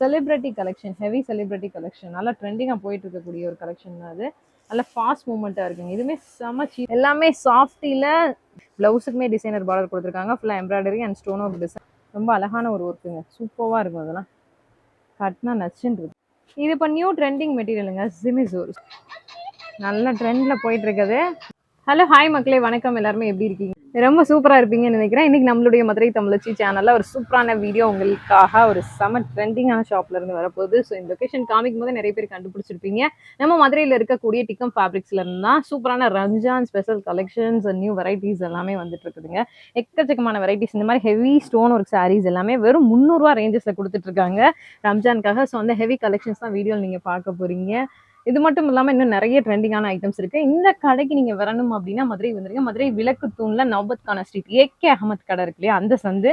Celebrity collection heavy celebrity collection நல்லா ட்ரெண்டிங்காக போயிட்டு இருக்கக்கூடிய ஒரு கலெக்ஷன் தான் அது. நல்ல ஃபாஸ்ட் மூமெண்ட்டாக இருக்குங்க. இதுவுமே செம எல்லாமே சாஃப்டியில் ப்ளவுஸுக்குமே டிசைனர் பார்டர் கொடுத்துருக்காங்க. ஃபுல்லாக embroidery and stone work design ரொம்ப அழகான ஒரு ஒர்க்குங்க சூப்பராக இருக்கும் அதெல்லாம். கட்டினா நச்சுன்றது இது இப்போ நியூ ட்ரெண்டிங் மெட்டீரியலுங்க ஜிமிசோர் நல்ல ட்ரெண்டில் போயிட்டுருக்குது. ஹலோ ஹாய் மக்களே. வணக்கம். எல்லாருமே எப்படி இருக்கீங்க? ரொம்ப சூப்பராக இருப்பீங்கன்னு நினைக்கிறேன். இன்றைக்கி நம்மளுடைய மதுரை தமிழச்சி சேனலில் ஒரு சூப்பரான வீடியோ உங்களுக்காக ஒரு செம ட்ரெண்டிங்கான ஷாப்லேருந்து வரப்போகுது. ஸோ இந்த லொகேஷன் காமிக்கும் போது நிறைய பேர் கண்டுபிடிச்சிருப்பீங்க. நம்ம மதுரையில் இருக்கக்கூடிய டிக்கம் ஃபேப்ரிக்ஸ்லேருந்து தான் சூப்பரான Ramzan special collections new varieties எல்லாமே வந்துட்டு இருக்குதுங்க. எக்கச்சக்கமான வெரைட்டிஸ் இந்த மாதிரி ஹெவி ஸ்டோன் ஒர்க் சாரீஸ் எல்லாமே வெறும் முந்நூறுரூவா ரேஞ்சஸில் கொடுத்துட்ருக்காங்க ரம்ஜானுக்காக ஸோ அந்த ஹெவி கலெக்ஷன்ஸ் தான் வீடியோ நீங்கள் பார்க்க போகிறீங்க இது மட்டும் இல்லாமல் இன்னும் நிறைய ட்ரெண்டிங்கான ஐட்டம்ஸ் இருக்கு. இந்த கடைக்கு நீங்க வரணும் அப்படின்னா மதுரை வந்துருங்க. மதுரை விளக்கு தூண்ல நவபத்கான ஸ்ட்ரீட் ஏகே அகமத் கடை இருக்கு இல்லையா? அந்த சந்து.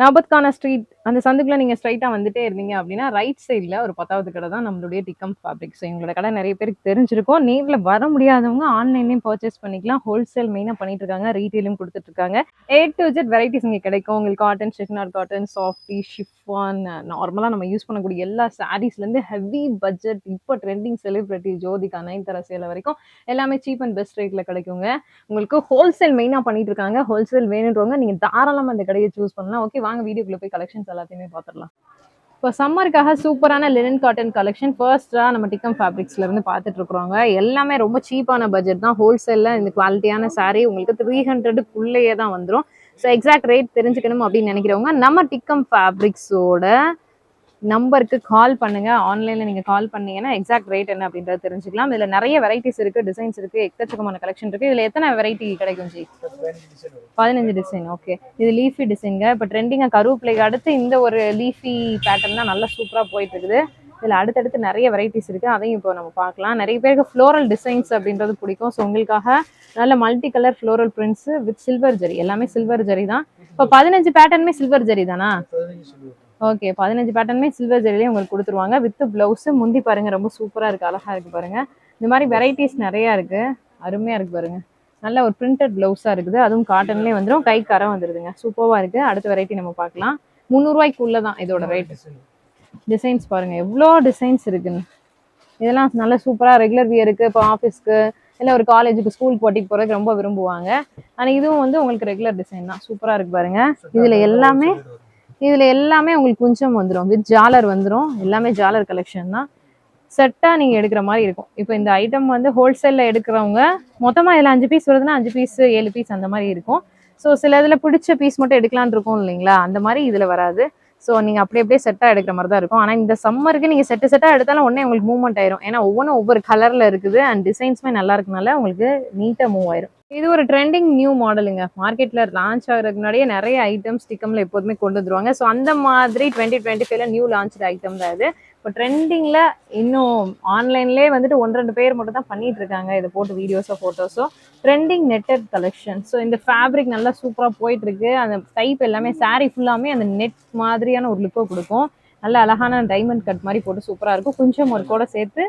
நவபத்கான ஸ்ட்ரீட் அந்த சந்துக்குள்ள நீங்க ஸ்ட்ரைட்டா வந்துட்டே இருந்தீங்க அப்படின்னா ரைட் சைடில் ஒரு பத்தாவது கடை தான் நம்மளுடைய டிக்கம் ஃபேப்ரிக்ஸ் எங்களோட கடை நிறைய பேருக்கு தெரிஞ்சிருக்கும். நேரில் வர முடியாதவங்க ஆன்லைன்லேயும் பர்ச்சேஸ் பண்ணிக்கலாம். ஹோல்சேல் மெயினாக பண்ணிட்டு இருக்காங்க. ரீட்டெயிலும் கொடுத்துட்டு இருக்காங்க. ஏ டு ஜெட் வெரைட்டிஸ் இங்கே கிடைக்கும். உங்களுக்கு காட்டன் ஷெக்னார் காட்டன் சாஃப்டி ஷிஃபான் நார்மலாக நம்ம யூஸ் பண்ணக்கூடிய எல்லா சாரீஸ்லேருந்து ஹெவி பட்ஜெட் இப்போ ட்ரெண்டிங் செலிபிரிட்டி ஜோதிகா நயன்தாரா சேலை வரைக்கும் எல்லாமே சீப் அண்ட் பெஸ்ட் ரேட்டில் கிடைக்குங்க. உங்களுக்கு ஹோல்சேல் மெயினாக பண்ணிட்டு இருக்காங்க. ஹோல்சேல் வேணுன்றவங்க நீங்கள் தாராளமாக அந்த கடையை சூஸ் பண்ணலாம். ஓகே வாங்க வீடியோக்குள்ளே போய் கலெக்ஷன்ஸ் எல்லாத்தையுமே பார்த்துடலாம் இப்போ சம்மருக்காக சூப்பரான லினன் காட்டன் கலெக்ஷன் ஃபர்ஸ்ட்டாக நம்ம டிக்கம் ஃபேப்ரிக்ஸ்ல இருந்து பார்த்துட்டு இருக்கிறோங்க எல்லாமே ரொம்ப சீப்பான பட்ஜெட் தான். ஹோல்சேலில் இந்த குவாலிட்டியான சாரீ உங்களுக்கு த்ரீ ஹண்ட்ரடுக்குள்ளேயே தான் வந்துடும் ஸோ எக்ஸாக்ட் ரேட் தெரிஞ்சுக்கணும் அப்படின்னு நினைக்கிறவங்க நம்ம டிக்கம் ஃபேப்ரிக்ஸோட நம்பருக்கு கால் பண்ணுங்க. ஆன்லைன்ல நீங்க கால் பண்ணீங்கன்னா எக்ஸாக்ட் ரேட் என்ன அப்படின்றத தெரிஞ்சுக்கலாம். இதுல நிறைய வெரைட்டிஸ் இருக்கு டிசைன்ஸ் இருக்கு எக்கச்சக்கமான கலெக்ஷன் இருக்கு. இதுல எத்தனை வெரைட்டி கிடைக்கும் ஜி? பதினஞ்சு டிசைன் ஓகே இது லீஃபி டிசைனுங்க இப்போ ட்ரெண்டிங்காக கருவேப்பிலைக்கு அடுத்து இந்த ஒரு லீஃபி பேட்டர்ன் தான் நல்லா சூப்பராக போயிட்டு இருக்குது இதில் அடுத்தடுத்து நிறைய வெரைட்டிஸ் இருக்குது அதையும் இப்போ நம்ம பார்க்கலாம். நிறைய பேருக்கு ஃப்ளோரல் டிசைன்ஸ் அப்படின்றது பிடிக்கும். ஸோ உங்களுக்காக நல்ல multi colour floral prints with silver zari எல்லாமே சில்வர் ஜரி தான். இப்போ பதினஞ்சு பேட்டர்னுமே சில்வர் ஜரி தானா? ஓகே பதினஞ்சு பேட்டர்னுமே சில்வர் ஜரிலேயே உங்களுக்கு கொடுத்துருவாங்க. வித் பிளவுஸ் முந்தி பாருங்க ரொம்ப சூப்பராக இருக்கு அழகா இருக்கு பாருங்க. இந்த மாதிரி வெரைட்டிஸ் நிறையா இருக்கு. அருமையா இருக்கு பாருங்க. நல்ல ஒரு பிரிண்டட் பிளவுஸாக இருக்குது. அதுவும் காட்டன்லேயே வந்துடும் கை கரை வந்துடுதுங்க சூப்பராக இருக்கு. அடுத்த வெரைட்டி நம்ம பார்க்கலாம். முந்நூறுவாய்க்குள்ள தான் இதோட ரேட் டிசைன்ஸ் பாருங்க. எவ்வளோ டிசைன்ஸ் இருக்குன்னு. இதெல்லாம் நல்ல சூப்பராக ரெகுலர் வியருக்கு இப்போ ஆஃபீஸ்க்கு இல்லை ஒரு காலேஜுக்கு ஸ்கூல் போட்டிக்கு போகிறதுக்கு ரொம்ப விரும்புவாங்க. ஆனால் இதுவும் வந்து உங்களுக்கு ரெகுலர் டிசைன் தான். சூப்பராக இருக்கு பாருங்க. இதில் எல்லாமே இதில் எல்லாமே உங்களுக்கு குஞ்சம் வந்துடும் வித் ஜாலர் வந்துடும் எல்லாமே ஜாலர் கலெக்ஷன் தான். செட்டாக நீங்கள் எடுக்கிற மாதிரி இருக்கும். இப்போ இந்த ஐட்டம் வந்து ஹோல்சேலில் எடுக்கிறவங்க மொத்தமாக இதில் அஞ்சு பீஸ் வருதுன்னா அஞ்சு பீஸ் ஏழு பீஸ் அந்த மாதிரி இருக்கும். ஸோ சில இதில் பிடிச்ச பீஸ் மட்டும் எடுக்கலான் இருக்கும் இல்லைங்களா? அந்த மாதிரி இதில் வராது. ஸோ நீங்கள் அப்படி அப்படியே செட்டாக எடுக்கிற மாதிரி தான் இருக்கும். ஆனால் இந்த சம்மருக்கு நீங்கள் செட்டு செட்டாக எடுத்தாலும் உடனே உங்களுக்கு மூவ்மெண்ட் ஆயிரும். ஏன்னா ஒவ்வொன்றும் ஒவ்வொரு கலரில் இருக்குது அண்ட் டிசைன்ஸுமே நல்லா இருக்கனால உங்களுக்கு நீட்டாக மூவ் ஆயிரும். இது ஒரு ட்ரெண்டிங் நியூ மாடலுங்க மார்க்கெட்டில் லான்ச் ஆகிறதுக்கு முன்னாடியே நிறைய ஐட்டம்ஸ் டிக்கம்ல எப்போதுமே கொண்டு வந்துருவாங்க. ஸோ அந்த மாதிரி டுவெண்ட்டி டுவெண்ட்டி ஃபைவ்ல நியூ லான்ச் ஐட்டம் தான் இது. இப்போ ட்ரெண்டிங்கில் இன்னும் ஆன்லைன்லேயே வந்துட்டு ஒன்று ரெண்டு பேர் மட்டும் தான் பண்ணிட்டு இருக்காங்க. இதை போட்டு வீடியோஸோ ஃபோட்டோஸோ ட்ரெண்டிங் நெட்டட் கலெக்ஷன் ஸோ இந்த ஃபேப்ரிக் நல்லா சூப்பராக போயிட்டு இருக்கு அந்த டைப் எல்லாமே saree ஃபுல்லாமே அந்த நெட் மாதிரியான ஒரு லுக்கை கொடுக்கும். நல்ல அழகான டைமண்ட் கட் மாதிரி போட்டு சூப்பராக இருக்கும். கொஞ்சம் ஒர்க்கோட சேர்த்து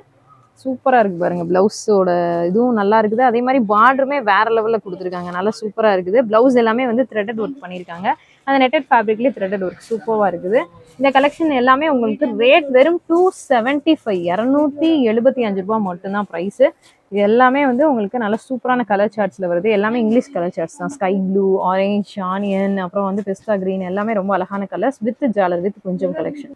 சூப்பராக இருக்குது பாருங்க. ப்ளவுஸோட இதுவும் நல்லா இருக்குது. அதே மாதிரி பார்டருமே வேற லெவலில் கொடுத்துருக்காங்க. நல்லா சூப்பராக இருக்குது. ப்ளவுஸ் எல்லாமே வந்து த்ரெட்டட் ஒர்க் பண்ணியிருக்காங்க. அந்த நெட்டட் ஃபேப்ரிக்லேயே த்ரெட்டட் ஒர்க் சூப்பராக இருக்குது. இந்த கலெக்ஷன் எல்லாமே உங்களுக்கு ரேட் வெறும் டூ செவன்ட்டி ஃபைவ் இரநூத்தி எழுபத்தி அஞ்சு ரூபா மட்டும்தான் ப்ரைஸு இது எல்லாமே வந்து உங்களுக்கு நல்ல சூப்பரான கலர் சார்ட்ஸில் வருது. எல்லாமே இங்கிலீஷ் கலர் சார்ட்ஸ் தான். ஸ்கை ப்ளூ ஆரஞ்ச் ஆனியன் அப்புறம் வந்து பெஸ்டா க்ரீன் எல்லாமே ரொம்ப அழகான கலர்ஸ் வித் ஜாலர் வித் கொஞ்சம் கலெக்ஷன்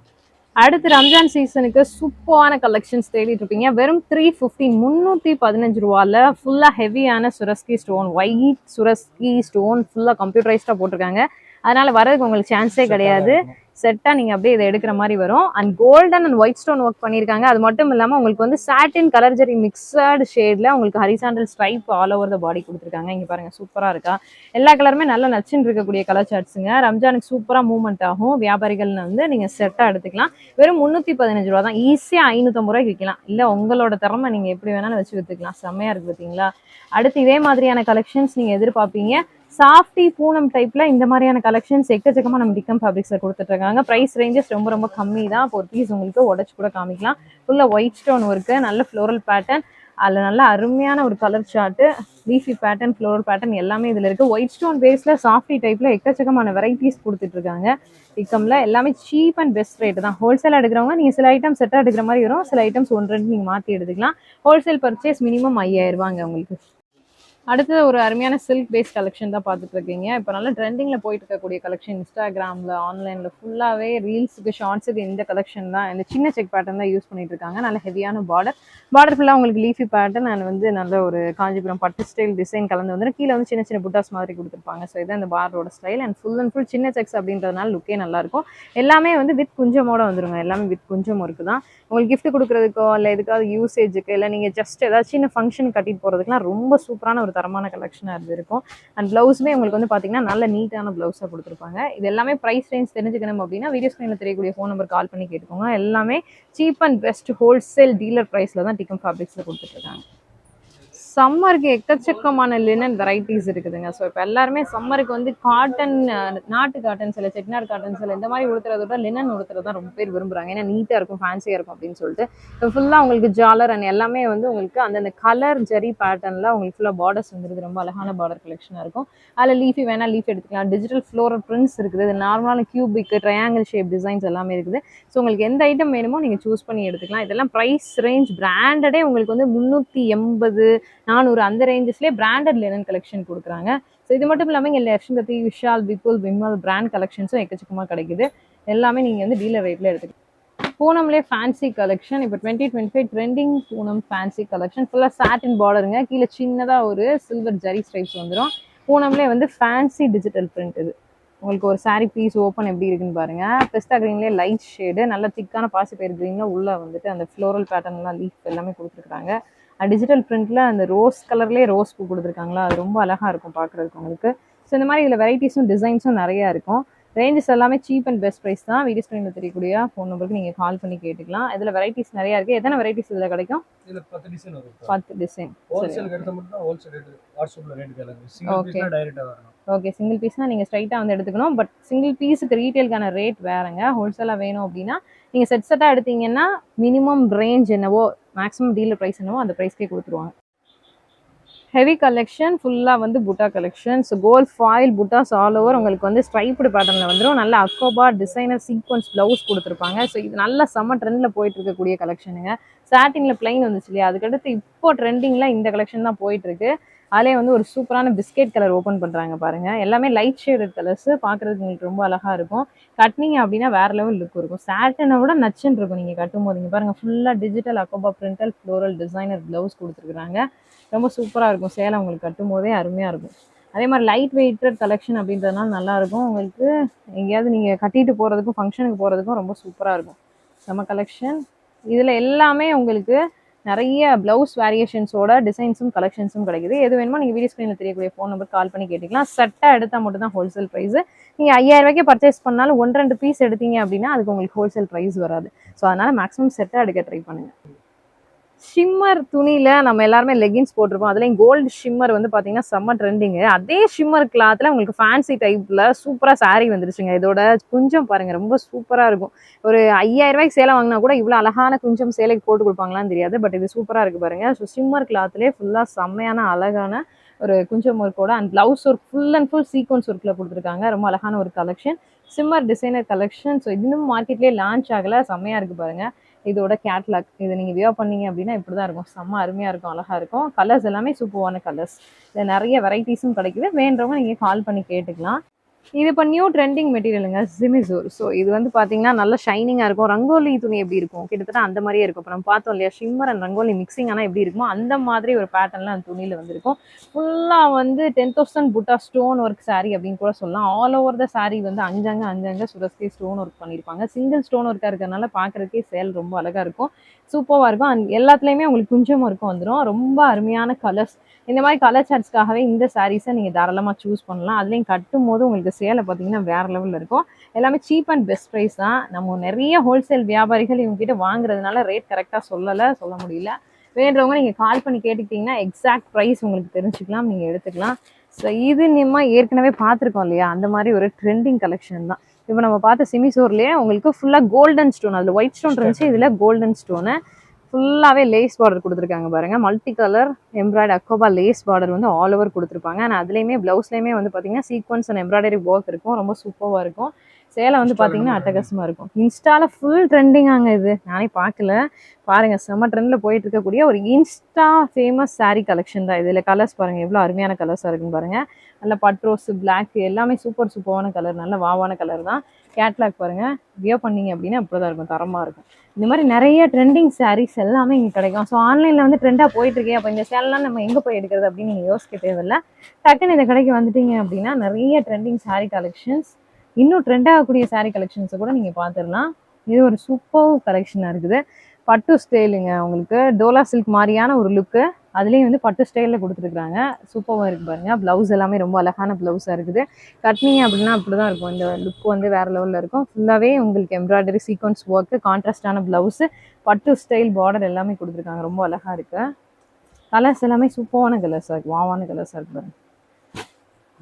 அடுத்து ரம்ஜான் சீசனுக்கு சூப்பரான கலெக்ஷன்ஸ் தேடிட்டு இருப்பீங்க. வெறும் த்ரீ ஃபிஃப்டின் முந்நூற்றி பதினஞ்சு ரூபால ஃபுல்லாக ஹெவியான Swarovski stone white Swarovski stone ஃபுல்லாக கம்ப்யூட்டரைஸ்டாக போட்டிருக்காங்க. அதனால வரதுக்கு உங்களுக்கு சான்ஸே கிடையாது. செட்டாக நீங்கள் அப்படியே இதை எடுக்கிற மாதிரி வரும். And golden and white stone work பண்ணியிருக்காங்க. அது மட்டும் இல்லாமல் உங்களுக்கு வந்து சாட்டின் கலர் ஜெரி மிக்சடு ஷேடில் உங்களுக்கு horizontal stripe all over the body கொடுத்துருக்காங்க. இங்கே பாருங்கள் சூப்பராக இருக்கா? எல்லா கலருமே நல்லா நச்சுன்னு இருக்கக்கூடிய கலர் சார்ட்ஸுங்க ரம்ஜானுக்கு சூப்பராக மூவ்மெண்ட் ஆகும். வியாபாரிகள் வந்து நீங்கள் செட்டாக எடுத்துக்கலாம். வெறும் முந்நூற்றி பதினஞ்சு ரூபா தான். ஈஸியாக ஐநூற்றம்பது ரூபாய்க்கு விற்கலாம் இல்லை உங்களோட திறமை நீங்கள் எப்படி வேணாலும் வச்சு விற்றுக்கலாம் செம்மையாக இருக்குது பார்த்தீங்களா அடுத்து இதே மாதிரியான கலெக்ஷன்ஸ் நீங்கள் எதிர்பார்ப்பீங்க. சாஃப்டி பூனம் டைப்பில் இந்த மாதிரியான கலெக்ஷன்ஸ் எக்கச்சக்கமாக நம்ம டிக்கம் ஃபேப்ரிக்ஸில் கொடுத்துட்ருக்காங்க ப்ரைஸ் ரேஞ்சஸ் ரொம்ப ரொம்ப கம்மி தான். இப்போ ஒரு பீஸ் உங்களுக்கு உடச்சு கூட காமிக்கலாம். ஃபுல்லாக ஒயிட் ஸ்டோன் ஒர்க்கு நல்ல ஃப்ளோரல் பேட்டர்ன் அதில் நல்ல அருமையான ஒரு colour chart leafy pattern floral pattern எல்லாமே இதில் இருக்குது ஒயிட் ஸ்டோன் பேஸில் சாஃப்டி டைப்பில் எக்கச்சக்கமான வெரைட்டிஸ் கொடுத்துட்ருக்காங்க டிக்கமில் எல்லாமே சீப் அண்ட் பெஸ்ட் ரேட் தான். ஹோல்சேல் எடுக்கிறவங்க நீங்கள் சில ஐட்டம் செட்டாக எடுக்கிற மாதிரி வரும். சில ஐட்டம்ஸ் ஒன்று ரெண்டு நீங்கள் மாற்றி எடுத்துக்கலாம். ஹோல்சேல் பர்ச்சேஸ் மினிமம் ஐயாயிரம் ரூபாங்க உங்களுக்கு. அடுத்தது ஒரு அருமையான சில்க் பேஸ் கலெக்ஷன் தான் பார்த்துட்டு இருக்கீங்க. இப்போ நல்லா ட்ரெண்டிங்கில் போயிட்டு இருக்கக்கூடிய கலெக்ஷன் இன்ஸ்டாகிராமில் ஆன்லைனில் ஃபுல்லாகவே ரீல்ஸுக்கு ஷார்ட்ஸுக்கு இந்த கலெக்ஷன் தான். இந்த சின்ன செக் பேட்டர்ன் தான் யூஸ் பண்ணிட்டு இருக்காங்க. நல்ல ஹெவியான பார்டர் பார்டர் ஃபுல்லாக உங்களுக்கு லீஃபி பேட்டர்ன் அண்ட் வந்து நல்ல ஒரு காஞ்சிபுரம் பட்டு ஸ்டைல் டிசைன் கலந்து வந்துடும் கீழே வந்து சின்ன சின்ன புட்டாஸ் மாதிரி கொடுத்துருப்பாங்க. ஸோ இதான் இந்த பார்டரோட style and full and full சின்ன செக்ஸ் அப்படின்றதுனால லுக்கே நல்லாயிருக்கும் எல்லாமே வந்து வித் குஞ்சமோட வந்துருங்க. எல்லாமே வித் குஞ்சம் ஒர்க்கு தான். உங்களுக்கு கிஃப்ட் கொடுக்குறதுக்கோ இல்லை எதுக்காவது யூசேஜுக்கு இல்லை நீங்கள் ஜஸ்ட் ஏதாச்சும் சின்ன ஃபங்க்ஷன் கட்டிட்டு போகிறதுக்குலாம் ரொம்ப சூப்பரான ஒரு தரமான கலெக்ஷனாக இருந்திருக்கும். அண்ட் ப்ளவுஸுமே உங்களுக்கு வந்து பார்த்தீங்கன்னா நல்ல நீட்டான ப்ளவுஸாக கொடுத்துருப்பாங்க. இது எல்லாமே ப்ரைஸ் ரேஞ்ச் தெரிஞ்சுக்கணும் அப்படின்னா வீடியோ ஸ்க்ரீனில் தெரியக்கூடிய ஃபோன் நம்பர் கால் பண்ணி கேட்டுக்கோங்க. எல்லாமே cheap and best wholesale dealer ப்ரைஸில் தான் டிக்கம் ஃபேப்ரிக்ஸில் கொடுத்துட்ருக்காங்க சம்மருக்கு எக்கச்சக்கமான லினன் வெரைட்டிஸ் இருக்குதுங்க. ஸோ இப்போ எல்லாருமே சம்மருக்கு வந்து காட்டன் நாட்டு காட்டன் சில செட்னார் காட்டன் சில இந்த மாதிரி உடுத்துறத விட லினன் உடுத்துறது தான் ரொம்ப பேர் விரும்புகிறாங்க ஏன்னா நீட்டாக இருக்கும் ஃபேன்சியாக இருக்கும் அப்படின்னு சொல்லிட்டு. இப்போ ஃபுல்லாக உங்களுக்கு ஜாலர் அண்ட் எல்லாமே வந்து உங்களுக்கு அந்தந்த கலர் ஜெரி பேட்டர்னில் உங்களுக்கு ஃபுல்லாக பார்டர்ஸ் வந்துருது. ரொம்ப அழகான பார்டர் கலெக்ஷனாக இருக்கும். அதில் லீஃபி வேணால் லீஃப் எடுத்துக்கலாம். டிஜிட்டல் ஃப்ளோரல் பிரிண்ட்ஸ் இருக்குது. இது நார்மலான கியூபிக் ட்ரையாங்கிள் ஷேப் டிசைன்ஸ் எல்லாமே இருக்குது. ஸோ உங்களுக்கு எந்த ஐட்டம் வேணுமோ நீங்கள் சூஸ் பண்ணி எடுத்துக்கலாம். இதெல்லாம் ப்ரைஸ் ரேஞ்ச் பிராண்டடே உங்களுக்கு வந்து முந்நூற்றி எண்பது நானூறு அந்த ரேஞ்சஸ்லேயே பிராண்டட் லினன் கலெக்ஷன் கொடுக்குறாங்க. ஸோ இது மட்டும் இல்லாமல் இங்கே லட்சுமதி விஷால் விபுல் விமல் பிராண்ட் கலெக்ஷன்ஸும் எக்கச்சக்கமாக கிடைக்குது. எல்லாமே நீங்கள் வந்து டீலர் ரேட்டில் எடுத்துக்கலாம். பூனம்லேயே ஃபேன்சி கலெக்ஷன் இப்போ twenty twenty five trending Poonam fancy collection ஃபுல்லாக சாட்டின் பார்டருங்க கீழே சின்னதாக ஒரு சில்வர் ஜரி ஸ்ட்ரைப்ஸ் வந்துடும் பூனம்லேயே வந்து ஃபேன்சி டிஜிட்டல் பிரிண்ட் இது. உங்களுக்கு ஒரு சாரி பீஸ் ஓப்பன் எப்படி இருக்குன்னு பாருங்க. பெஸ்டா க்ரீன்லேயே லைட் ஷேடு நல்ல திக்கான பாசி பயிர் க்ரீனில் உள்ள வந்துட்டு அந்த ஃப்ளோரல் பேட்டர்ன்லாம் லீஃப் எல்லாமே கொடுத்துருக்காங்க டிஜிட்டல் பிரிண்ட்ல அந்த ரோஸ் கலர்லேயே ரோஸ் பூ கொடுத்துருக்காங்களா? அது ரொம்ப அழகா இருக்கும் பார்க்குறதுக்கு உங்களுக்கு. ஸோ இந்த மாதிரி இதில் வெரைட்டிஸும் டிசைன்ஸும் நிறையா இருக்கும். ரேஞ்சஸ் எல்லாமே சீப் அண்ட் பெஸ்ட் ப்ரைஸ் தான். வீடியோ ஸ்க்ரீனில் தெரியக்கூடிய ஃபோன் நம்பருக்கு நீங்கள் கால் பண்ணி கேட்டுக்கலாம். இதில் வெரைட்டிஸ் நிறையா இருக்குது எத்தனை வெரைட்டிஸ் இதில் கிடைக்கும்? பத்து டிசைன் சிங்கிள். பீஸ்னா வரணும். ஓகே சிங்கிள் பீஸ்னால் நீங்கள் ஸ்ட்ரைட்டாக வந்து எடுத்துக்கணும். பட் சிங்கிள் பீஸுக்கு ரீட்டெயிலுக்கான ரேட் வேறங்க. ஹோல்சேலாக வேணும் அப்படின்னா நீங்கள் செட் செட்டாக எடுத்தீங்கன்னா மினிமம் ரேஞ்ச் என்னவோ மேக்ஸிமம் டீலர் ப்ரைஸ் என்னவோ அந்த ப்ரைஸ்க்கே கொடுத்துருவாங்க. ஹெவி கலெக்ஷன் ஃபுல்லாக வந்து butta collection so gold foil buttas all over உங்களுக்கு வந்து ஸ்ட்ரைப்டு பேட்டர்னில் வந்துடும் நல்ல அக்கோபா டிசைனர் சீக்வன்ஸ் ப்ளவுஸ் கொடுத்துருப்பாங்க. ஸோ இது நல்ல செம்ம ட்ரெண்டில் போயிட்டு இருக்கக்கூடிய கலெக்ஷனுங்க சாட்டினில் பிளைன் வந்துச்சு இல்லையா? அதுக்கடுத்து இப்போ ட்ரெண்டிங்கில் இந்த கலெக்ஷன் தான் போயிட்டுருக்கு. அதிலே வந்து ஒரு சூப்பரான பிஸ்கெட் கலர் ஓப்பன் பண்ணுறாங்க பாருங்கள் எல்லாமே லைட் ஷேடட் கலர்ஸ் பார்க்குறதுக்கு உங்களுக்கு ரொம்ப அழகாக இருக்கும். கட்டினீங்க அப்படின்னா வேற லெவல் லுக் இருக்கும். சாட்டனை விட நச்சுன்னு இருக்கும் நீங்கள் கட்டும் போது நீங்கள் பாருங்கள் ஃபுல்லாக டிஜிட்டல் அக்கோபா பிரிண்டல் ஃப்ளோரல் டிசைனர் ப்ளவுஸ் கொடுத்துருக்குறாங்க. ரொம்ப சூப்பராக இருக்கும். சேலை உங்களுக்கு கட்டும் போதே அருமையாக இருக்கும். அதே மாதிரி லைட் வெயிட்டட் கலெக்ஷன் அப்படின்றதுனால நல்லாயிருக்கும் உங்களுக்கு எங்கேயாவது நீங்கள் கட்டிட்டு போகிறதுக்கும் ஃபங்க்ஷனுக்கு போகிறதுக்கும் ரொம்ப சூப்பராக இருக்கும். செம்ம கலெக்ஷன் இதில் எல்லாமே உங்களுக்கு நிறைய ப்ளவுஸ் வேரியேஷன்ஸோட டிசைன்ஸும் கலெக்ஷன்ஸும் கிடைக்குது. எது வேணுமோ நீங்கள் வீடியோ ஸ்க்ரீனில் தெரியக்கூடிய ஃபோன் நம்பர் கால் பண்ணி கேட்டுக்கலாம். செட்டாக எடுத்தால் மட்டும் தான் ஹோல்சேல் ப்ரைஸ் நீங்கள் ஐயாயிரம் ரூபாய்க்கு பர்ச்சேஸ் பண்ணாலும் ஒன்று ரெண்டு பீஸ் எடுத்தீங்க அப்படின்னா அதுக்கு உங்களுக்கு ஹோல்சேல் ப்ரைஸ் வராது. ஸோ அதனால் மேக்ஸிமம் செட்டாக எடுக்க ட்ரை பண்ணுங்கள் ஷிம்மர் துணியில நம்ம எல்லாருமே லெகின்ஸ் போட்டிருப்போம். அதுலயும் கோல்டு ஷிம்மர் வந்து பாத்தீங்கன்னா செம்ம ட்ரெண்டிங்கு அதே ஷிம்மர் கிளாத்ல உங்களுக்கு ஃபேன்சி டைப்ல சூப்பரா saree வந்துருச்சுங்க. இதோட குஞ்சம் பாருங்க ரொம்ப சூப்பரா இருக்கும். ஒரு ஐயாயிரம் ரூபாய்க்கு சேலை வாங்கினா கூட இவ்வளவு அழகான குஞ்சம் சேலைக்கு போட்டு கொடுப்பாங்களான்னு தெரியாது பட் இது சூப்பரா இருக்கு பாருங்க. ஸோ ஷிம்மர் கிளாத்லேயே ஃபுல்லா செம்மையான அழகான ஒரு குஞ்சம் ஒர்க்கோட and blouse work full and full sequins ஒர்க்கில் கொடுத்துருக்காங்க. ரொம்ப அழகான ஒரு collection shimmer designer collection so இன்னும் மார்க்கெட்லேயே லான்ச் ஆகலை. செம்மையாக இருக்குது பாருங்கள் இதோட கேட்லாக் இதை நீங்கள் வியர் பண்ணீங்க அப்படின்னா இப்படி தான் இருக்கும். செம்ம அருமையாக இருக்கும் அழகாக இருக்கும். கலர்ஸ் எல்லாமே சூப்பரான கலர்ஸ் இதில் நிறைய வெரைட்டிஸும் கிடைக்குது. வேண்டவங்க நீங்கள் கால் பண்ணி கேட்டுக்கலாம். இது இப்போ நியூ ட்ரெண்டிங் மெட்டீரியலுங்க சிமிசூர் ஸோ இது வந்து பார்த்தீங்கன்னா நல்லா ஷைனிங்காக இருக்கும். ரங்கோலி துணி எப்படி இருக்கும்? கிட்டத்தட்ட அந்த மாதிரியே இருக்கும். இப்போ நம்ம பார்த்தோம் இல்லையா ஷிம்மர் அண்ட் ரங்கோலி மிக்சிங் ஆனால் எப்படி இருக்குமோ அந்த மாதிரி ஒரு பேட்டர்னில் அந்த துணியில் வந்திருக்கும். ஃபுல்லாக வந்து ten thousand butta stone work saree அப்படின்னு கூட சொல்லலாம். ஆல் ஓவர் த சாரீ வந்து அஞ்சாங்க அஞ்சாங்க சுரஸ்கே ஸ்டோன் ஒர்க் பண்ணியிருப்பாங்க சிங்கிள் ஸ்டோன் ஒர்க்காக இருக்கிறதுனால பார்க்குறதுக்கே சேல் ரொம்ப அழகாக இருக்கும். சூப்பராக இருக்கும். அண்ட் எல்லாத்துலேயுமே உங்களுக்கு குஞ்சம் இருக்கும் வந்துடும் ரொம்ப அருமையான கலர்ஸ் இந்த மாதிரி கலர் சார்ட்ஸ்க்காகவே இந்த சாரீஸை நீங்கள் தாராளமாக சூஸ் பண்ணலாம். அதுலேயும் கட்டும் போது உங்களுக்கு சேலை பார்த்தீங்கன்னா வேற லெவலில் இருக்கும். எல்லாமே சீப் அண்ட் பெஸ்ட் ப்ரைஸ் தான். நம்ம நிறைய ஹோல்சேல் வியாபாரிகள் இவங்ககிட்ட வாங்குறதுனால ரேட் கரெக்டாக சொல்லலை சொல்ல முடியல. வேண்டவங்க நீங்கள் கால் பண்ணி கேட்டுக்கிட்டிங்கன்னா எக்ஸாக்ட் ப்ரைஸ் உங்களுக்கு தெரிஞ்சுக்கலாம். நீங்கள் எடுத்துக்கலாம். ஸோ இது நம்ம ஏற்கனவே பார்த்துருக்கோம் இல்லையா? அந்த மாதிரி ஒரு ட்ரெண்டிங் கலெக்ஷன் தான். இப்போ நம்ம பார்த்த சிமிசோர்லேயே உங்களுக்கு ஃபுல்லாக கோல்டன் ஸ்டோன் அதில் ஒயிட் ஸ்டோன் இருந்துச்சு இதில் கோல்டன் ஸ்டோனு ஃபுல்லாகவே லேஸ் பார்டர் கொடுத்துருக்காங்க பாருங்க. மல்டி கலர் எம்ப்ராய்டு அக்கோபா லேஸ் பார்டர் வந்து ஆல் ஓவர் கொடுத்துருப்பாங்க. ஆனால் அதுலேயுமே ப்ளவுஸ்லேயுமே வந்து பார்த்தீங்கன்னா சீக்வன்ஸ் அண்ட் எம்ப்ராய்டரி ஒர்க் இருக்கும். ரொம்ப சூப்பராக இருக்கும். சேலை வந்து பார்த்தீங்கன்னா அட்டகாசமாக இருக்கும். இன்ஸ்டால ஃபுல் ட்ரெண்டிங்காங்க இது. நானே பார்க்கல பாருங்க செம்ம ட்ரெண்டில் போயிட்டு இருக்கக்கூடிய ஒரு இன்ஸ்டா ஃபேமஸ் saree கலெக்ஷன் தான். இதில் கலர்ஸ் பாருங்க எவ்வளோ அருமையான கலர்ஸாக இருக்குன்னு பாருங்க. நல்ல பட்ரோஸ் பிளாக் எல்லாமே சூப்பர் சூப்பரான கலர் நல்ல வாவான கலர் தான். கேட்லாக் பாருங்க. வியர் பண்ணீங்க அப்படின்னா அப்படி தான் இருக்கும் தரமாக இருக்கும். இந்த மாதிரி நிறைய ட்ரெண்டிங் sarees எல்லாமே இங்கே கிடைக்கும். ஸோ ஆன்லைனில் வந்து ட்ரெண்டாக போயிட்டு இருக்கே. அப்போ இந்த சேலெலாம் நம்ம எங்கே போய் எடுக்கிறது அப்படின்னு நீங்கள் யோசிக்க தேவையில்ல. டக்குன்னு இந்த கடைக்கு வந்துட்டீங்க அப்படின்னா நிறைய ட்ரெண்டிங் saree கலெக்ஷன்ஸ் இன்னும் ட்ரெண்ட் ஆகக்கூடிய சாரீ கலெக்ஷன்ஸை கூட நீங்கள் பார்த்துடலாம் இது ஒரு சூப்பர் கலெக்ஷனாக இருக்குது. பட்டு ஸ்டைலுங்க உங்களுக்கு. டோலா சில்க் மாதிரியான ஒரு லுக்கு அதுலேயும் வந்து பட்டு ஸ்டைலில் கொடுத்துருக்குறாங்க. சூப்பராக இருக்குது பாருங்கள் ப்ளவுஸ் எல்லாமே ரொம்ப அழகான ப்ளவுஸாக இருக்குது. கட்னிங் அப்படின்னா அப்படி தான் இருக்கும். இந்த லுக் வந்து வேறு லெவலில் இருக்கும். ஃபுல்லாகவே உங்களுக்கு எம்ப்ராய்டரி சீக்வன்ஸ் ஒர்க்கு கான்ட்ராஸ்டான ப்ளவுஸு பட்டு ஸ்டைல் பார்டர் எல்லாமே கொடுத்துருக்காங்க. ரொம்ப அழகாக இருக்குது கலர்ஸ் எல்லாமே சூப்பரான கலர்ஸாக இருக்குது வாவான கலர்ஸாக இருக்கு பாருங்கள்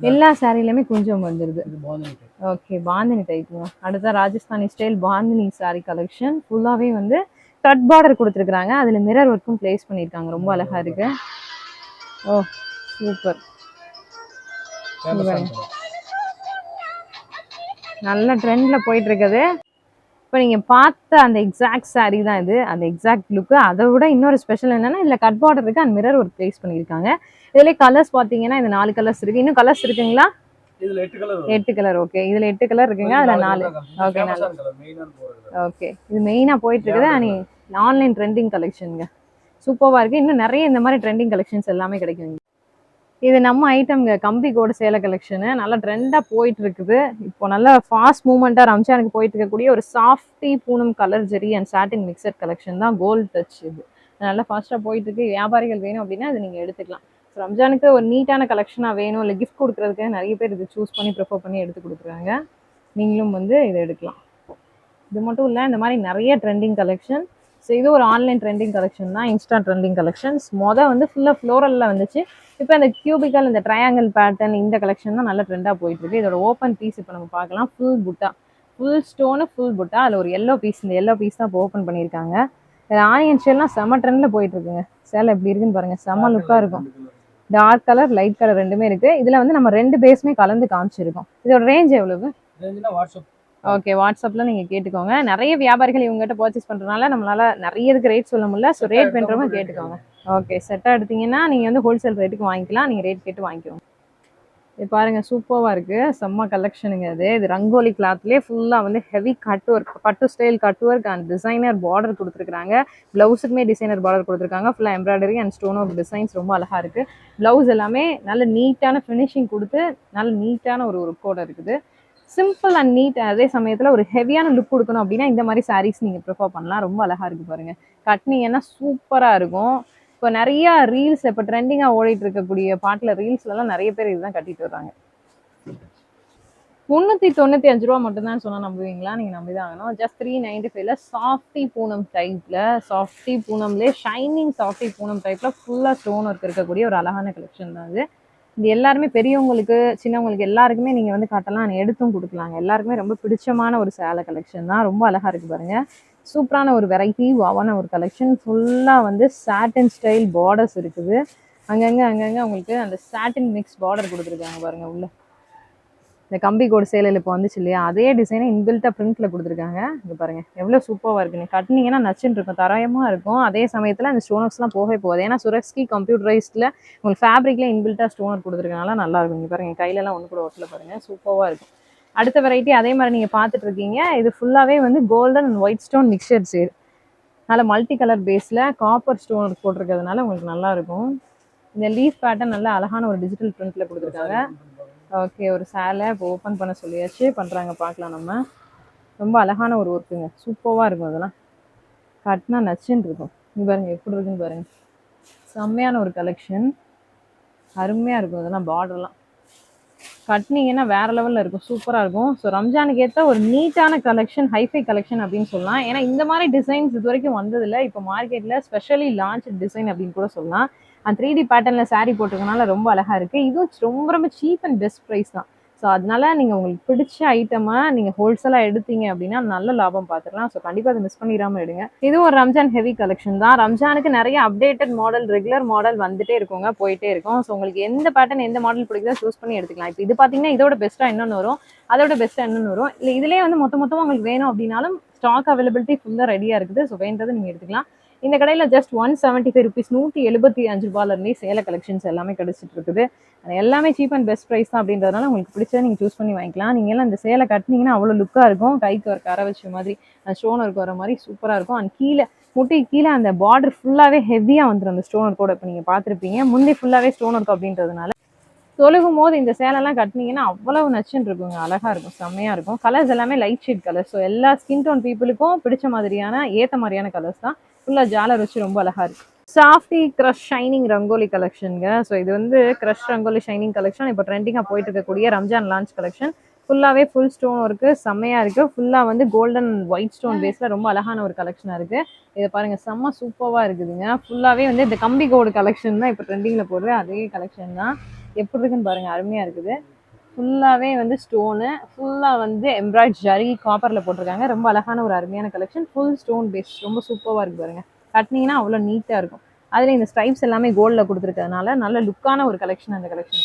எல்லா சாரிலையுமே குஞ்சம் டைப் ஓகே பாந்தினி டைப்புங்க அடுத்த Rajasthani style bandhani saree collection ஃபுல்லாகவே வந்து கட் பார்டர் கொடுத்துருக்குறாங்க. அதில் மிரர் ஒர்க்கும் ப்ளேஸ் பண்ணியிருக்காங்க. ரொம்ப அழகாக இருக்கு. ஓ சூப்பர் நல்ல ட்ரெண்டில் போயிட்டு இருக்குது. இப்போ நீங்கள் பார்த்த அந்த எக்ஸாக்ட் saree தான் இது. அந்த எக்ஸாக்ட் லுக்கு அதை விட இன்னொரு ஸ்பெஷல் என்னன்னா இதில் கட் பார்டர் இருக்கு. அண்ட் மிரர் ஒர்க் ப்ளேஸ் பண்ணியிருக்காங்க. இதுலேயே கலர்ஸ் பார்த்தீங்கன்னா இந்த நாலு கலர்ஸ் இருக்கு. இன்னும் கலர்ஸ் இருக்குங்களா? இதுல எட்டு கலர் ஓகே இதில் எட்டு கலர் இருக்குங்க. அதில் நாலு மெயினான போறது ஓகே இது மெயினாக போயிட்டு இருக்குது அனி ஆன்லைன் ட்ரெண்டிங் கலெக்ஷனுங்க சூப்பராக இருக்குது இன்னும் நிறைய இந்த மாதிரி ட்ரெண்டிங் கலெக்ஷன்ஸ் எல்லாமே கிடைக்கும் இங்க. இது நம்ம ஐட்டம்ங்க கம்பி கோடு சேலை கலெக்ஷனு நல்லா ட்ரெண்டாக போயிட்டு இருக்குது இப்போ நல்லா ஃபாஸ்ட் மூவ்மெண்ட்டாக ரம்ஜானுக்கு போயிட்டு இருக்கக்கூடிய ஒரு softy Poonam colour zari and satin mixture collection தான் கோல்டு டச் இது. நல்லா ஃபாஸ்ட்டாக போயிட்டு இருக்கு வியாபாரிகள் வேணும் அப்படின்னா அது நீங்கள் எடுத்துக்கலாம். ஸோ ரம்ஜானுக்கு ஒரு நீட்டான கலெக்ஷனாக வேணும். இல்லை கிஃப்ட் கொடுக்குறதுக்கு நிறைய பேர் இது சூஸ் பண்ணி ப்ரிஃபர் பண்ணி எடுத்து கொடுக்குறாங்க. நீங்களும் வந்து இதை எடுக்கலாம். இது மட்டும் இல்லை இந்த மாதிரி நிறைய ட்ரெண்டிங் கலெக்ஷன் ஸோ இது ஒரு ஆன்லைன் ட்ரெண்டிங் கலெக்ஷன் தான். இன்ஸ்டா ட்ரெண்டிங் கலெக்ஷன்ஸ் மொதல் வந்து ஃபுல்லாக ஃப்ளோரலில் வந்துச்சு. இப்போ இந்த கியூபிக்கல் இந்த ட்ரையாங்கிள் பேட்டர்ன் இந்த கலெக்ஷன் தான் நல்ல ட்ரெண்டாக போயிட்டு இருக்கு. இதோட ஓப்பன் பீஸ் இப்போ நம்ம பார்க்கலாம். ஃபுல் புட்டா ஃபுல் ஸ்டோனு ஃபுல் புட்டா அதில் ஒரு எல்லோ பீஸ் இந்த எல்லோ பீஸ் தான் இப்போ ஓப்பன் பண்ணியிருக்காங்க. இது ஆனியன் ஷேல்லாம் செம்ம ட்ரெண்டில் போயிட்டு இருக்குங்க. சேலை எப்படி இருக்குன்னு பாருங்க. செம்ம லுக்காக இருக்கும். டார்க் கலர் லைட் கலர் ரெண்டுமே இருக்கு. இதுல வந்து நம்ம ரெண்டு பேஸுமே கலந்து காமிச்சிருக்கோம். இதோட ரேஞ்ச் எவ்வளவு? ஓகே வாட்ஸ்அப்ல நீங்க கேட்டுக்கோங்க. நிறைய வியாபாரிகள் இவங்ககிட்ட பர்ச்சேஸ் பண்றதுனால நம்மளால நிறைய இதுக்கு ரேட் சொல்ல முடியல. ஸோ ரேட் பண்றவங்க கேட்டுக்கோங்க. ஓகே செட்டாக எடுத்தீங்கன்னா நீங்கள் வந்து ஹோல்சேல் ரேட்டுக்கு வாங்கிக்கலாம். நீங்கள் ரேட் கேட்டு வாங்கிக்கோங்க. இது பாருங்கள் சூப்பராக இருக்குது செம்ம கலெக்ஷனுங்க இது. இது ரங்கோலி கிளாத்லேயே ஃபுல்லாக வந்து ஹெவி கட் ஒர்க் பட்டு style cut work and designer border கொடுத்துருக்காங்க ப்ளவுஸுக்குமே டிசைனர் பார்டர் கொடுத்துருக்காங்க. ஃபுல்லாக embroidery and stone work designs ரொம்ப அழகாக இருக்குது ப்ளவுஸ் எல்லாமே நல்ல நீட்டான ஃபினிஷிங் கொடுத்து நல்ல நீட்டான ஒரு ஒர்க்கோட இருக்குது. சிம்பிள் அண்ட் நீட் அதே சமயத்தில் ஒரு ஹெவியான லுக் கொடுக்கணும் அப்படின்னா இந்த மாதிரி சாரீஸ் நீங்கள் ப்ரிஃபர் பண்ணலாம். ரொம்ப அழகாக இருக்குது பாருங்கள் கட்னிங்கன்னா சூப்பராக இருக்கும். இப்போ நிறைய ரீல்ஸ் இப்போ ட்ரெண்டிங்காக ஓடிட்டு இருக்கக்கூடிய பாட்டில் ரீல்ஸ்லலாம் நிறைய பேர் இதுதான் கட்டிட்டு வர்றாங்க. முந்நூற்றி தொண்ணூற்றி அஞ்சு ரூபா மட்டும்தான் சொன்னால் நம்புவீங்களா? நீங்கள் நம்பி தான் ஆகணும் ஜஸ்ட் த்ரீ நைன்டி ஃபைவ்ல சாஃப்டி பூனம் டைப்பில் சாஃப்டி பூனம்லேயே ஷைனிங் சாஃப்டி பூனம் டைப்பில் ஃபுல்லாக ஸ்டோன் ஒர்க் இருக்கக்கூடிய ஒரு அழகான கலெக்ஷன் தான் அது. இது எல்லாருமே பெரியவங்களுக்கு சின்னவங்களுக்கு எல்லாருக்குமே நீங்கள் வந்து காட்டலாம் எடுத்தும் கொடுக்கலாங்க எல்லாருக்குமே ரொம்ப பிடிச்சமான ஒரு சேலை கலெக்ஷன் தான். ரொம்ப அழகாக இருக்குது பாருங்க. சூப்பரான ஒரு வெரைட்டி வாவான ஒரு கலெக்ஷன் ஃபுல்லாக வந்து சாட்டின் ஸ்டைல் பார்டர்ஸ் இருக்குது. அங்கங்கே அங்கங்கே உங்களுக்கு அந்த சாட்டின் மிக்ஸ் பார்டர் கொடுத்துருக்காங்க பாருங்கள் உள்ள. இந்த கம்பி கோடு சேலையில் இப்போ வந்துச்சு இல்லையா? அதே டிசைனை இன்பில்ட்டாக ப்ரிண்ட்டில் கொடுத்துருக்காங்க. இங்கே பாருங்கள் எவ்வளோ சூப்பராக இருக்குது நீங்கள் கட்டினீங்கன்னா நச்சுன்னு இருக்கும். தரயமாக இருக்கும். அதே சமயத்தில் அந்த ஸ்டோனர்ஸ்லாம் போகவே போகுது. ஏன்னா சுரக்ஸ்கி கம்ப்யூட்டரைஸ்டில் உங்களுக்கு ஃபேப்ரிக்கில் இன்பில்ட்டாக ஸ்டோனர் கொடுத்துருக்கனால நல்லாயிருக்கும் இங்கே பாருங்கள் கையிலலாம் ஒன்று கூட ஒட்டில் பாருங்கள் சூப்பராக இருக்கும். அடுத்த வெரைட்டி அதே மாதிரி நீங்கள் பார்த்துட்டு இருக்கீங்க. இது ஃபுல்லாகவே வந்து golden and white stone mixture சேர் நல்ல மல்டி கலர் பேஸில் காப்பர் ஸ்டோன் போட்டிருக்கிறதுனால உங்களுக்கு நல்லா இருக்கும். இந்த லீஃப் பேட்டர்ன் நல்ல அழகான ஒரு டிஜிட்டல் ப்ரிண்ட்டில் கொடுத்துருக்காங்க. ஓகே ஒரு சேலை இப்போ ஓப்பன் பண்ண சொல்லியாச்சு. பண்ணுறாங்க பார்க்கலாம் நம்ம. ரொம்ப அழகான ஒரு ஒர்க்குங்க சூப்பராக இருக்கும் அதெல்லாம். கட்டினா நச்சுன்னு இருக்கும். இங்க பாருங்கள் எப்படி இருக்குன்னு பாருங்கள் செம்மையான ஒரு கலெக்ஷன் அருமையாக இருக்கும் அதெல்லாம் பார்டர்லாம் கட்டினீங்கன்னா வேற லெவலில் இருக்கும். சூப்பராக இருக்கும். ஸோ ரம்ஜானுக்கு ஏற்ற ஒரு நீட்டான கலெக்ஷன் ஹைஃபை கலெக்ஷன் அப்படின்னு சொல்லலாம். ஏன்னா இந்த மாதிரி டிசைன்ஸ் இது வரைக்கும் வந்ததில்லை. இப்போ மார்க்கெட்டில் ஸ்பெஷலி லான்ச் டிசைன் அப்படின்னு கூட சொல்லலாம். அந்த த்ரீ டி பேட்டர்னில் சாரீ போட்டிருக்கனால ரொம்ப அழகாக இருக்குது இதுவும் ரொம்ப ரொம்ப சீப் அண்ட் பெஸ்ட் ப்ரைஸ் தான். ஸோ அதனால நீங்கள் உங்களுக்கு பிடிச்ச ஐட்டமை நீங்கள் ஹோல்சேலாக எடுத்தீங்க அப்படின்னா நல்ல லாபம் பார்த்துக்கலாம் ஸோ கண்டிப்பாக அதை மிஸ் பண்ணிடாமல் எடுங்க. இதுவும் ஒரு ரம்ஜான் ஹெவி கலெக்ஷன் தான். ரம்ஜானுக்கு நிறைய அப்டேட்டட் மாடல் ரெகுலர் மாடல் வந்துட்டே இருக்குங்க போயிட்டே இருக்கும். ஸோ உங்களுக்கு எந்த பேட்டர்ன் எந்த மாடல் பிடிக்குதோ சூஸ் பண்ணி எடுத்துக்கலாம். இப்போ இது பார்த்தீங்கன்னா இதோட பெஸ்ட்டாக இன்னொன்று வரும். அதோட பெஸ்ட்டாக இன்னொன்று வரும். இல்லை இதுலேயே வந்து மொத்த மொத்தமாக உங்களுக்கு வேணும் அப்படின்னாலும் ஸ்டாக் அவைலபிலிட்டி ஃபுல்லாக ரெடியாக இருக்குது. ஸோ வேண்டதை நீங்கள் எடுத்துக்கலாம். இந்த கடையில் just one seventy five rupees நூற்றி எழுபத்தி அஞ்சு ரூபாயிலேருந்தே சேலை கலெக்ஷன்ஸ் எல்லாமே கிடச்சிட்டு இருக்குது. அது எல்லாமே சீப் அண்ட் பெஸ்ட் ப்ரைஸ் தான் அப்படின்றதுனால உங்களுக்கு பிடிச்சா நீங்கள் சூஸ் பண்ணி வாங்கிக்கலாம். நீங்கள் எல்லாம் இந்த சேலை கட்டினீங்கன்னா அவ்வளோ லுக்காக இருக்கும். கைக்கு ஒரு கரை வச்ச மாதிரி அந்த ஸ்டோன் ஒர்க் வர மாதிரி சூப்பராக இருக்கும். அண்ட் கீழே முட்டி கீழே அந்த பார்டர் ஃபுல்லாகவே ஹெவியாக வந்துடும் அந்த ஸ்டோன் ஒர்க்கோட இப்போ நீங்கள் பார்த்துருப்பீங்க முந்தி ஃபுல்லாகவே ஸ்டோன் ஒர்க் அப்படின்றதுனால. தொழுகும் போது இந்த சேலைலாம் கட்டினீங்கன்னா அவ்வளவு நச்சுன்னு இருக்குங்க. அழகாக இருக்கும் செம்மையாக இருக்கும். கலர்ஸ் எல்லாமே லைட் ஷேட் கலர்ஸ் ஸோ எல்லா ஸ்கின் டோன் பீப்புளுக்கும் பிடிச்ச மாதிரியான ஏற்ற மாதிரியான கலர்ஸ் தான். ஃபுல்லா ஜாலர் வச்சு ரொம்ப அழகா இருக்கு. சாஃப்டி க்ரஷ் ஷைனிங் ரங்கோலி கலெக்ஷனுங்க ஸோ இது வந்து க்ரஷ் ரங்கோலி ஷைனிங் கலெக்ஷன் இப்போ ட்ரெண்டிங்காக போயிட்டு இருக்கக்கூடிய ரம்ஜான் லான்ச் கலெக்ஷன் ஃபுல்லாகவே ஃபுல் ஸ்டோன் இருக்கு. செம்மையாக இருக்குது ஃபுல்லாக வந்து கோல்டன் ஒயிட் ஸ்டோன் பேஸில் ரொம்ப அழகான ஒரு கலெக்ஷனாக இருக்குது இதை பாருங்க செம்ம சூப்பராக இருக்குதுங்க. ஃபுல்லாகவே வந்து இந்த கம்பி கோடு கலெக்ஷன் தான் இப்போ ட்ரெண்டிங்கில் போடுற அதே கலெக்ஷன் தான். எப்படி இருக்குன்னு பாருங்க அருமையாக இருக்குது. ஃபுல்லாகவே வந்து ஸ்டோனு ஃபுல்லாக வந்து எம்ப்ராய்ட் ஜரி காப்பரில் போட்டிருக்காங்க. ரொம்ப அழகான ஒரு அருமையான கலெக்ஷன் ஃபுல் ஸ்டோன் பேஸ் ரொம்ப சூப்பராக இருக்கு பாருங்க. கட்டினீங்கன்னா அவ்வளோ நீட்டாக இருக்கும். அதில் இந்த ஸ்ட்ரைப்ஸ் எல்லாமே கோல்டில் கொடுத்துருக்கறதுனால நல்ல லுக்கான ஒரு கலெக்ஷன் அந்த கலெக்ஷன்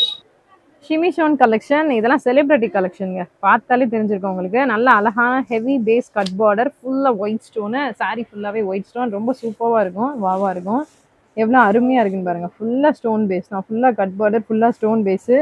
ஷிமி ஷோன் கலெக்ஷன் இதெல்லாம் செலிப்ரிட்டி கலெக்ஷனுங்க பார்த்தாலே தெரிஞ்சிருக்கும் உங்களுக்கு. நல்ல அழகான ஹெவி பேஸ் கட் பார்டர் ஃபுல்லாக ஒயிட் ஸ்டோனு சாரீ ஃபுல்லாகவே ஒயிட் ஸ்டோன் ரொம்ப சூப்பராக இருக்கும். வாவாக இருக்கும். எவ்வளோ அருமையாக இருக்குன்னு பாருங்கள் ஃபுல்லாக ஸ்டோன் பேஸ் தான். ஃபுல்லாக கட் பார்டர் ஃபுல்லாக ஸ்டோன் பேஸு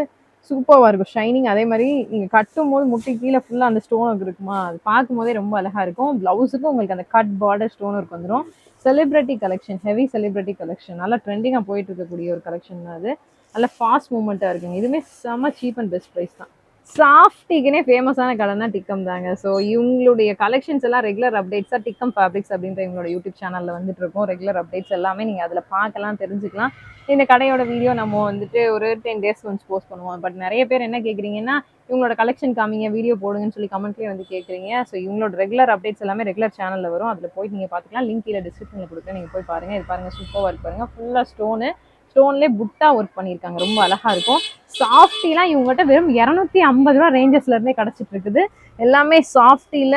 சூப்பராக இருக்கும். ஷைனிங் அதே மாதிரி நீங்கள் கட்டும் போது முட்டி கீழே ஃபுல்லாக அந்த ஸ்டோன் இருக்குமா? அது பார்க்கும் போதே ரொம்ப அழகாக இருக்கும். ப்ளவுஸுக்கும் உங்களுக்கு அந்த கட் பார்டர் ஸ்டோன் ஒர்க் வந்துடும் celebrity collection heavy celebrity collection நல்லா ட்ரெண்டிங்காக போயிட்டு இருக்கக்கூடிய ஒரு கலெக்ஷன் தான் அது. நல்லா ஃபாஸ்ட் மூமெண்ட்டாக இருக்குங்க. இதுவுமே செம்ம சீப் அண்ட் பெஸ்ட் ப்ரைஸ் தான். சாஃப்டிக்குனே ஃபேமஸான கடைனா டிக்கம் தாங்க. ஸோ இவங்களுடைய கலெக்ஷன்ஸ் எல்லாம் ரெகுலர் அப்டேட்ஸாக டிக்கம் ஃபேப்ரிக்ஸ் அப்படின்ற இவங்களோட யூடியூப் சேனலில் வந்துட்டு இருக்கோம். ரெகுலர் அப்டேட்ஸ் எல்லாமே நீங்கள் அதில் பார்க்கலாம் தெரிஞ்சுக்கலாம். இந்த கடையோட வீடியோ நம்ம வந்துட்டு ஒரு டென் டேஸ் வந்து போஸ்ட் பண்ணுவோம். பட் நிறைய பேர் என்ன கேட்குறீங்கன்னா இவங்களோட கலெக்ஷன் காமிங்க வீடியோ போடுங்கன்னு சொல்லி கமெண்ட்லேயே வந்து கேட்குறீங்க ஸோ இவங்களோட ரெகுலர் அப்டேட்ஸ் எல்லாமே ரெகுலர் சேனலில் வரும். அதில் போய் நீங்கள் பார்த்துக்கலாம். லிங்க் கீழே டிஸ்கிரிப்ஷனில் கொடுக்குறேன். நீங்கள் போய் பாருங்கள் இது பாருங்கள் சூப்பராக ஒர்க் பாருங்கள் ஃபுல்லாக ஸ்டோனு ஸ்டோன்லேயே புட்டா ஒர்க் பண்ணியிருக்காங்க. ரொம்ப அழகா இருக்கும். சாஃப்டிலாம் இவங்ககிட்ட வெறும் இரநூத்தி ஐம்பது ரூபா ரேஞ்சஸ்ல இருந்தே கிடைச்சிட்டு இருக்குது. எல்லாமே சாஃப்டில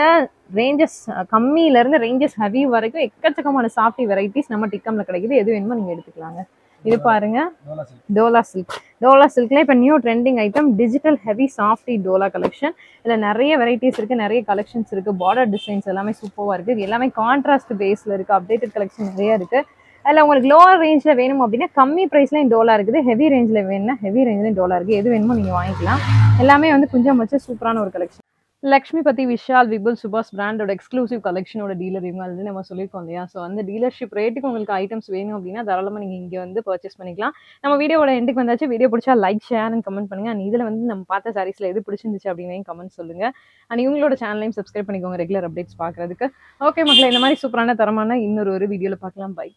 ரேஞ்சஸ் கம்மியில இருந்து ரேஞ்சஸ் ஹெவி வரைக்கும் எக்கச்சக்கமான சாஃப்டி வெரைட்டிஸ் நம்ம டிக்கம்ல கிடைக்குது. எது வேணுமோ நீங்க எடுத்துக்கலாங்க. இது பாருங்க. டோலா சில்க் டோலா சில்க் டோலா சில்க்ல இப்போ new trending item digital heavy softy dola collection இதில் நிறைய வெரைட்டிஸ் இருக்கு நிறைய கலெக்ஷன்ஸ் இருக்கு. பார்டர் டிசைன்ஸ் எல்லாமே சூப்பராக இருக்கு. எல்லாமே கான்ட்ராஸ்ட் பேஸ்ல இருக்கு அப்டேட்டட் கலெக்ஷன் நிறைய இருக்கு. அதில் உங்களுக்கு லோவர் ரேஞ்சில் வேணும் அப்படின்னா கம்மி ப்ரைஸ்லேயும் டோலா இருக்குது. ஹெவி ரேஞ்சில் வேணும்னா ஹெவி ரேஞ்சிலையும் டோலா இருக்குது. எது வேணுமோ நீங்கள் வாங்கிக்கலாம். எல்லாமே வந்து கொஞ்சம் வச்சு சூப்பரான ஒரு கலெக்ஷன் லக்ஷ்மி பத்தி விஷால் விபுல் சுபாஷ் பிராண்டோட எக்ஸ்க்ளூசிவ் கலெக்ஷனோட டீலர் இவங்க அது நம்ம சொல்லியிருக்கோம் இல்லையா? ஸோ அந்த டீலர்ஷிப் ரேட்டுக்கு உங்களுக்கு ஐட்டம்ஸ் வேணும் அப்படின்னா தாராளமாக நீங்கள் இங்கே வந்து பர்ச்சேஸ் பண்ணிக்கலாம். நம்ம வீடியோவோட எண்டுக்கு வந்தாச்சு. வீடியோ பிடிச்சா லைக் ஷேர் அண்ட் கமெண்ட் பண்ணுங்க. அண்ட் இதில் வந்து நம்ம பார்த்த சாரீஸில் எது பிடிச்சிருந்துச்சு அப்படின்னு கமெண்ட் சொல்லுங்கள் அண்ட் இவங்களோட சேனலையும் சப்ஸ்கிரைப் பண்ணிக்கோங்க. ரெகுலர் அப்டேட்ஸ் பார்க்குறதுக்கு. ஓகே மக்கள் இந்த மாதிரி சூப்பரான தரமான இன்னொரு ஒரு வீடியோவில் பார்க்கலாம். பை